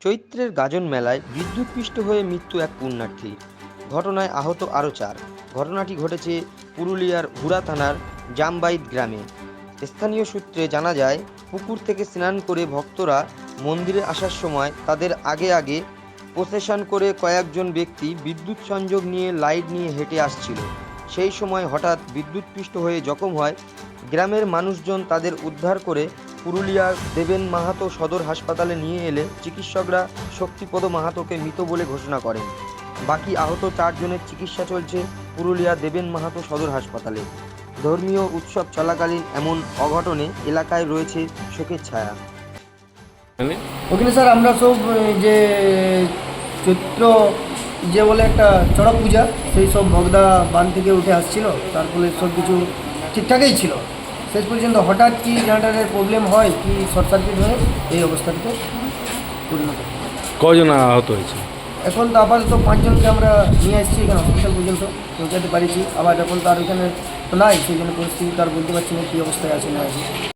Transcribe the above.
চৈত্রের গাজন মেলায় বিদ্যুৎপৃষ্ট হয়ে মৃত্যু এক পুণ্যার্থী। ঘটনায় আহত আরও চার। ঘটনাটি ঘটেছে পুরুলিয়ার হুড়া থানার জামবাইদ গ্রামে। স্থানীয় সূত্রে জানা যায়, পুকুর থেকে স্নান করে ভক্তরা মন্দিরে আসার সময় তাদের আগে আগে প্রসেশন করে কয়েকজন ব্যক্তি বিদ্যুৎ সংযোগ নিয়ে লাইট নিয়ে হেঁটে আসছিল। সেই সময় হঠাৎ বিদ্যুৎপৃষ্ট হয়ে জখম হয়। গ্রামের মানুষজন তাদের উদ্ধার করে পুরুলিয়ার দেবেন মাহাতো সদর হাসপাতালে নিয়ে এলে চিকিৎসকরা শক্তিপদ মাহাতোকে মৃত বলে ঘোষণা করেন। বাকি আহত চারজনের চিকিৎসা চলছে পুরুলিয়া দেবেন মাহাতো সদর হাসপাতালে। ধর্মীয় উৎসব চলাকালীন এমন অঘটনে এলাকায় রয়েছে শোকের ছায়া। ওখানে স্যার আমরা সব যে চৈত্র যে বলে একটা চড়ক পূজা সেই সব ভগদা বান থেকে উঠে আসছিল। তারপরে সব কিছু ঠিকঠাকই ছিল। শেষ পর্যন্ত হঠাৎ কি জেনারেটারের প্রবলেম হয় কি শর্ট সার্কিট হয়ে এই অবস্থাটিতে পরিণত। কজন আহত হয়েছে? এখন তো আপাতত পাঁচজনকে আমরা নিয়ে এসেছি এখানে হসপিটাল পর্যন্ত পৌঁছাতে পারিছি। আবার এখন তার ওখানে তো নাই সেই জন্য পরিস্থিতি তো আর বলতে পারছি না কী অবস্থায় আছে না আছে।